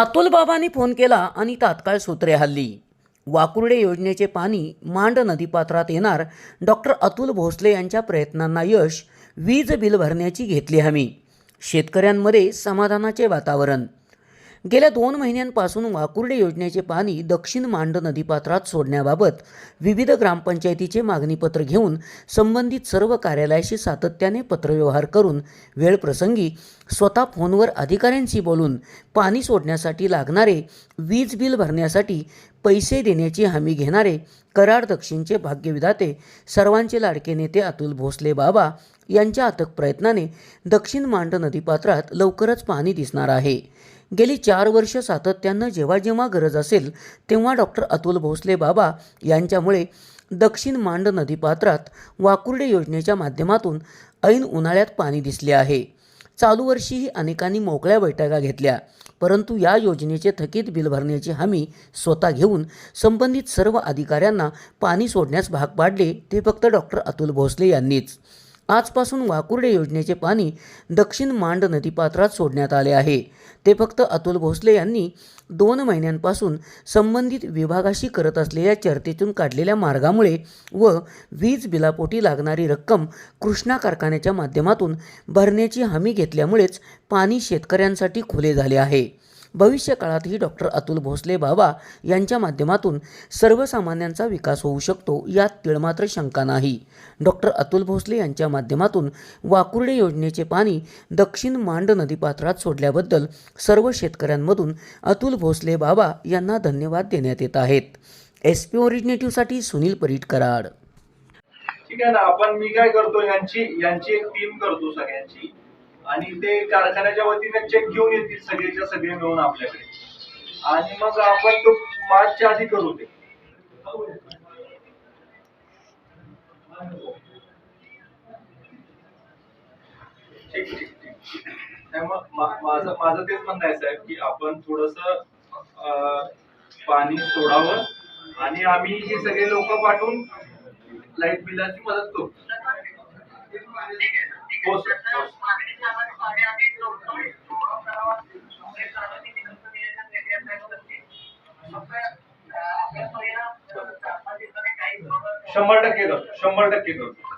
अतुल बाबांनी फोन केला आणि तात्काळ सूत्रे हल्ली. वाकुर्डे योजनेचे पाणी मांड नदीपात्रात येणार डॉक्टर अतुल भोसले यांच्या प्रयत्नांना यश वीज बिल भरण्याची घेतली हमी. शेतकऱ्यांमध्ये समाधानाचे वातावरण गेल्या दोन महिन्यांपासून वाकुर्डे योजनेचे पाणी दक्षिण मांड नदीपात्रात सोडण्याबाबत विविध ग्रामपंचायतीचे मागणीपत्र घेऊन संबंधित सर्व कार्यालयाशी सातत्याने पत्रव्यवहार करून वेळप्रसंगी स्वतः फोनवर अधिकाऱ्यांशी बोलून पाणी सोडण्यासाठी लागणारे वीज बिल भरण्यासाठी पैसे देण्याची हमी घेणारे कराड दक्षिणचे भाग्यविधाते सर्वांचे लाडके नेते अतुल भोसले बाबा यांच्या अथक प्रयत्नाने दक्षिण मांड नदीपात्रात लवकरच पाणी दिसणार आहे. गेली चार वर्ष सातत्यानं जेव्हा जेव्हा गरज असेल तेव्हा डॉक्टर अतुल भोसले बाबा यांच्यामुळे दक्षिण मांड नदीपात्रात वाकुर्डे योजनेच्या माध्यमातून ऐन उन्हाळ्यात पाणी दिसले आहे. चालू वर्षीही अनेकांनी मोकळ्या बैठका घेतल्या परंतु या योजनेचे थकीत बिल भरण्याची हमी स्वतः घेऊन संबंधित सर्व अधिकाऱ्यांना पाणी सोडण्यास भाग पाडले ते फक्त डॉक्टर अतुल भोसले यांनीच. आजपासून वाकुर्डे योजनेचे पाणी दक्षिण मांड नदीपात्रात सोडण्यात आले आहे. ते फक्त अतुल भोसले यांनी दोन महिन्यांपासून संबंधित विभागाशी करत असलेल्या चर्चेतून काढलेल्या मार्गामुळे व वीज बिलापोटी लागणारी रक्कम कृष्णा कारखान्याच्या माध्यमातून भरण्याची हमी घेतल्यामुळेच पाणी शेतकऱ्यांसाठी खुले झाले आहे. भविष्यकाळातही डॉक्टर अतुल भोसले बाबा यांच्या माध्यमातून सर्वसामान्यांचा विकास होऊ शकतो यात तिळमात्र शंका नाही. डॉक्टर अतुल भोसले यांच्या माध्यमातून वाकुर्डे योजनेचे पाणी दक्षिण मांड नदीपात्रात सोडल्याबद्दल सर्व शेतकऱ्यांमधून अतुल भोसले बाबा यांना धन्यवाद देण्यात येत आहेत. एस पी ओरिजिनेटिव्हसाठी सुनील परीट कराड. ठीक आहे ना आपण मी काय करतो यांची यांची एक टीम करतो सगळ्यांची. आणि ते कारखान्याच्या वतीने चेक घेऊन येतील सगळेच्या सगळे मिळून आपल्याकडे. आणि मग आपण तो मार्चच्या आधी करू ते. ठीक ठीक ठीक. नाही मग माझं माझं तेच म्हणणं आहे साहेब की आपण थोडस पाणी सोडावं आणि आम्ही हे सगळे लोक पाठवून लाइट बिलाची मदत करू. हो सर. शंभर टक्के करतो शंभर टक्के करतो.